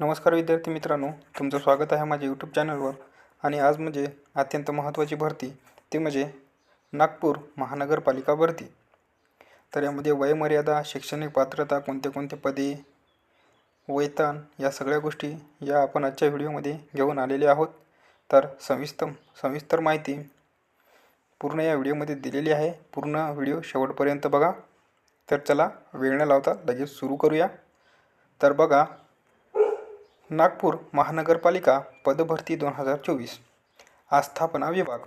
नमस्कार विद्यार्थी मित्रांनो तुमचं स्वागत आहे माझ्या यूट्यूब चॅनलवर आणि आज म्हणजे अत्यंत महत्त्वाची भरती ती म्हणजे नागपूर महानगरपालिका भरती. तर यामध्ये वयमर्यादा शैक्षणिक पात्रता कोणते कोणते पदे वेतन या सगळ्या गोष्टी या आपण आजच्या व्हिडिओमध्ये घेऊन आलेले आहोत. तर सविस्तर सविस्तर माहिती पूर्ण या व्हिडिओमध्ये दिलेली आहे. पूर्ण व्हिडिओ शेवटपर्यंत बघा. तर चला वेळ न लावता लगेच सुरू करूया. तर बघा नागपूर महानगरपालिका पदभरती दोन हजार चोवीस. आस्थापना विभाग.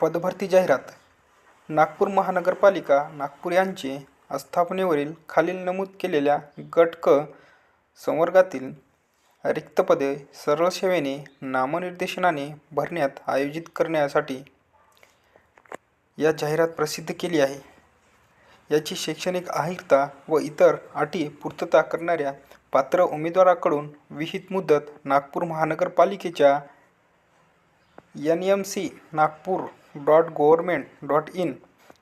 पदभरती जाहिरात. नागपूर महानगरपालिका नागपूर यांचे आस्थापनेवरील खालील नमूद केलेल्या गट क संवर्गातील रिक्त पदे सरळ सेवेने नामनिर्देशनाने भरण्यात आयोजित करण्यासाठी या जाहिरात प्रसिद्ध केली आहे. याची शैक्षणिक अर्हता व इतर अटी पूर्तता करणाऱ्या पात्र उमेदवाराकडून विहित मुदत नागपूर महानगरपालिकेच्या N M C Nagpur dot government dot in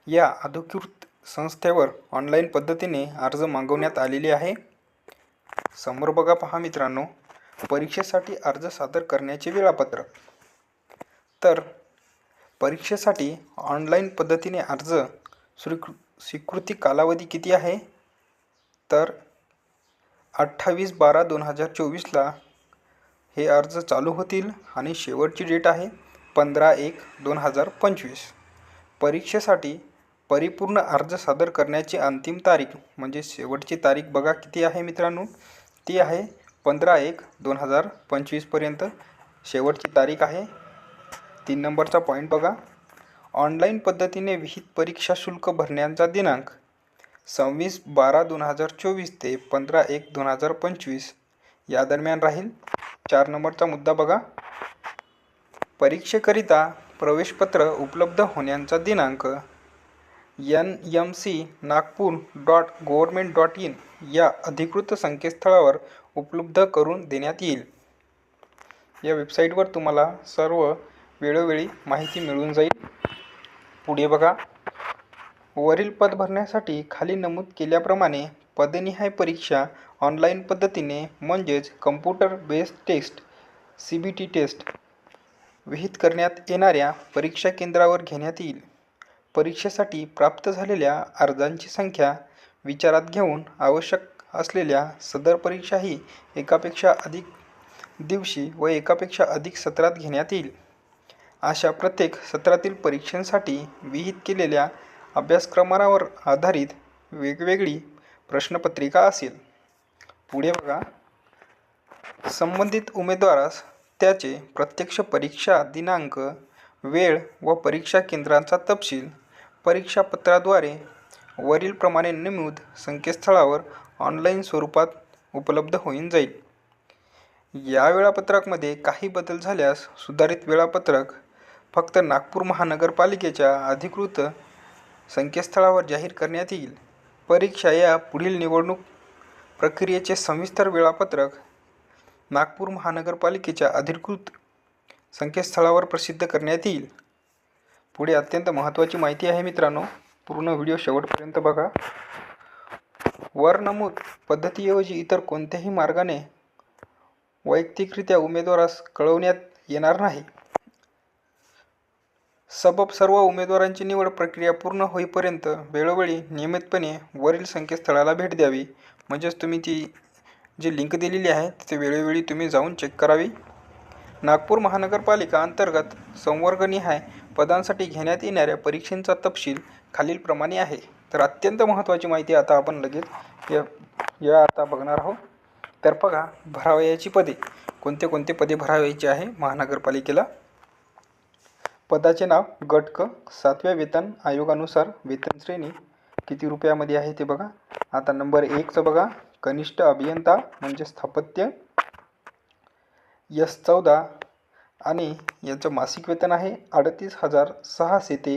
या अधिकृत संस्थेवर ऑनलाईन पद्धतीने अर्ज मागवण्यात आलेले आहे. समोर बघा पहा मित्रांनो परीक्षेसाठी अर्ज सादर करण्याचे वेळापत्रक. तर परीक्षेसाठी ऑनलाईन पद्धतीने अर्ज स्वीकृ स्वीकृती कालावधी किती आहे? तर अठ्ठावीस बारा दोन हजार चोवीसला हे अर्ज चालू होतील आणि शेवटची डेट आहे पंधरा एक दोन हजार पंचवीस. परीक्षेसाठी परिपूर्ण अर्ज सादर करण्याची अंतिम तारीख म्हणजे शेवटची तारीख बघा किती आहे मित्रांनो? ती आहे पंधरा एक दोन हजार पंचवीसपर्यंत शेवटची तारीख आहे. तीन नंबरचा पॉईंट बघा. ऑनलाईन पद्धतीने विहित परीक्षा शुल्क भरण्याचा दिनांक सव्वीस बारा दोन हजार चोवीस ते पंधरा एक दोन हजार पंचवीस. या दरम्यान राहील चार नंबरचा मुद्दा बघा. परीक्षेकरिता प्रवेशपत्र उपलब्ध होण्याचा दिनांक N M C Nagpur dot government dot in या अधिकृत संकेतस्थळावर उपलब्ध करून देण्यात येईल. या वेबसाईटवर तुम्हाला सर्व वेळोवेळी माहिती मिळून जाईल. पुढे बघा. वरील पद भरण्यासाठी खाली नमूद केल्याप्रमाणे पदनिहाय परीक्षा ऑनलाईन पद्धतीने म्हणजेच computer based test C B T test विहित करण्यात येणाऱ्या परीक्षा केंद्रावर घेण्यात येईल. परीक्षेसाठी प्राप्त झालेल्या अर्जांची संख्या विचारात घेऊन आवश्यक असलेल्या सदर परीक्षा ही एकापेक्षा अधिक दिवशी व एकापेक्षा अधिक सत्रात घेण्यात येईल. अशा प्रत्येक सत्रातील परीक्षांसाठी विहित केलेल्या अभ्यासक्रमावर आधारित वेगवेगळी प्रश्नपत्रिका असेल. पुढे बघा. संबंधित उमेदवारास त्याचे प्रत्यक्ष परीक्षा दिनांक वेळ व परीक्षा केंद्रांचा तपशील परीक्षापत्राद्वारे वरीलप्रमाणे नमूद संकेतस्थळावर ऑनलाईन स्वरूपात उपलब्ध होऊन जाईल. या वेळापत्रकामध्ये काही बदल झाल्यास सुधारित वेळापत्रक फक्त नागपूर महानगरपालिकेच्या अधिकृत संकेतस्थळावर जाहीर करण्यात येईल. परीक्षा या पुढील निवडणूक प्रक्रियेचे सविस्तर वेळापत्रक नागपूर महानगरपालिकेच्या अधिकृत संकेतस्थळावर प्रसिद्ध करण्यात येईल. पुढे अत्यंत महत्त्वाची माहिती आहे मित्रांनो पूर्ण व्हिडिओ शेवटपर्यंत बघा. वर नमूद पद्धतीऐवजी इतर कोणत्याही मार्गाने वैयक्तिकरित्या उमेदवारास कळवण्यात येणार नाही. सबब सर्व उमेदवारांची निवड प्रक्रिया पूर्ण होईपर्यंत वेळोवेळी नियमितपणे वरील संकेतस्थळाला भेट द्यावी. म्हणजेच तुम्ही ती जी लिंक दिलेली आहे तिथे वेळोवेळी तुम्ही जाऊन चेक करावी. नागपूर महानगरपालिका अंतर्गत संवर्गनिहाय पदांसाठी घेण्यात येणाऱ्या परीक्षेचा तपशील खालीलप्रमाणे आहे. तर अत्यंत महत्त्वाची माहिती आता आपण लगेच या या आता बघणार आहोत. तर बघा भरावयाची पदे. कोणते कोणते पदे भरावयाची आहे महानगरपालिकेला? पदाचे नाव गट क सातव्या वेतन आयोगानुसार वेतन श्रेणी किती रुपयामध्ये आहे ते बघा. आता नंबर एकचं बघा. कनिष्ठ अभियंता म्हणजे स्थापत्य. यस चौदा. आणि याचं मासिक वेतन आहे अडतीस हजार सहाशे ते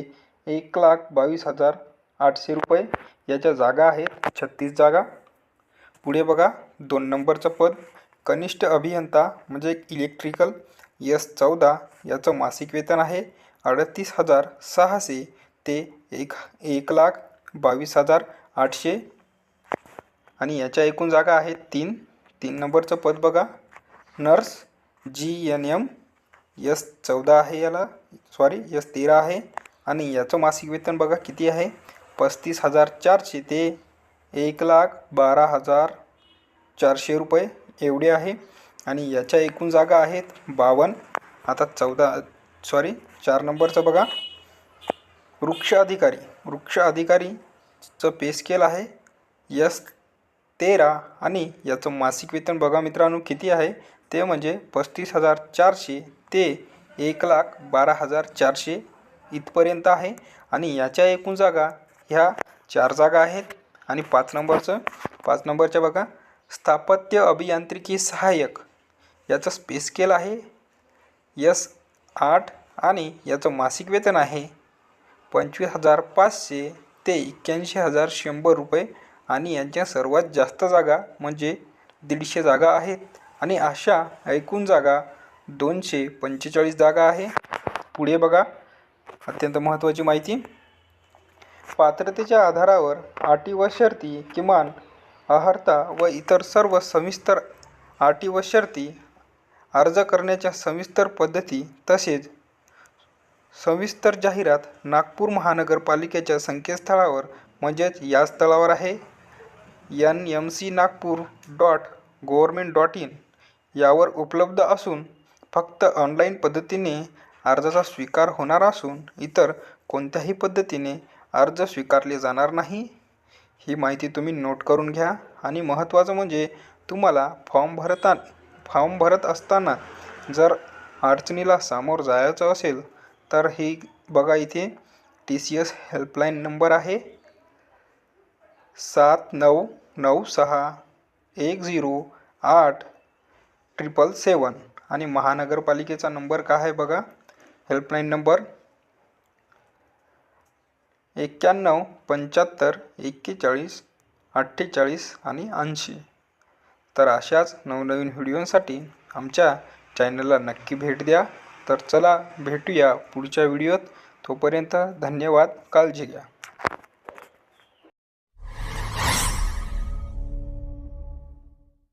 एक लाख बावीस हजार आठशे रुपये. याच्या जागा आहेत छत्तीस जागा. पुढे बघा. दोन नंबरचं पद. कनिष्ठ अभियंता म्हणजे इलेक्ट्रिकल यस चौदा. याचं मासिक वेतन आहे अडतीस हजार सहाशे ते एक एक लाख बावीस हजार आठशे. आणि याच्या एकूण जागा आहेत तीन तीन नंबरचं पद बघा. Nurse G N M S चौदा आहे याला. सॉरी यस तेरा आहे. आणि याचं मासिक वेतन बघा किती आहे? पस्तीस हजार चारशे ते एक लाख बारा हजार चारशे रुपये एवढे आहे. आणि याच्या एकूण जागा आहेत बावन्न आता चौदा सॉरी चार नंबरचं बघा. वृक्ष अधिकारी. वृक्ष अधिकारीचं पे स्केल आहे. यस तेरा आणि याचं मासिक वेतन बघा मित्रांनो किती आहे? ते म्हणजे पस्तीस हजार चारशे ते एक लाख बारा हजार चारशे इथपर्यंत आहे. आणि याच्या एकूण जागा ह्या चार जागा आहेत. आणि पाच नंबरचं पाच नंबरच्या बघा. स्थापत्य अभियांत्रिकी सहाय्यक. याचं स्पेस स्केल आहे. यस आठ आणि याचं मासिक वेतन आहे पंचवीस हजार पाचशे ते एक्क्याऐंशी हजार शंभर रुपये. आणि यांच्या सर्वात जास्त जागा म्हणजे दीडशे जागा आहेत. आणि अशा एकूण जागा दोनशे पंचेचाळीस जागा आहे. पुढे बघा. अत्यंत महत्त्वाची माहिती. पात्रतेच्या आधारावर अटी व शर्ती किमान अर्हता व इतर सर्व सविस्तर अटी व शर्ती अर्ज करण्याच्या सविस्तर पद्धती तसेच सविस्तर जाहिरात नागपूर महानगरपालिकेच्या संकेतस्थळावर म्हणजेच या स्थळावर आहे. N M C Nagpur dot government dot in यावर उपलब्ध असून फक्त ऑनलाईन पद्धतीने अर्जाचा स्वीकार होणार असून इतर कोणत्याही पद्धतीने अर्ज स्वीकारले जाणार नाही. ही माहिती तुम्ही नोट करून घ्या आणि महत्त्वाचं म्हणजे तुम्हाला फॉर्म भरता फॉर्म भरत असताना जर अडचणीला सामोर जायचं असेल तर ही बघा इथे T C S helpline number आहे. सात नऊ नऊ सहा एक झिरो आठ ट्रिपल सेवन आणि महानगरपालिकेचा नंबर काय आहे बघा? हेल्पलाईन नंबर एक्क्याण्णव पंच्याहत्तर एक्केचाळीस अठ्ठेचाळीस आणि ऐंशी. तर अशाच नवनवीन व्हिडिओंसाठी आमच्या चॅनलला नक्की भेट द्या. तर चला भेटूया पुढच्या व्हिडिओत. तोपर्यंत धन्यवाद काळजी घ्या.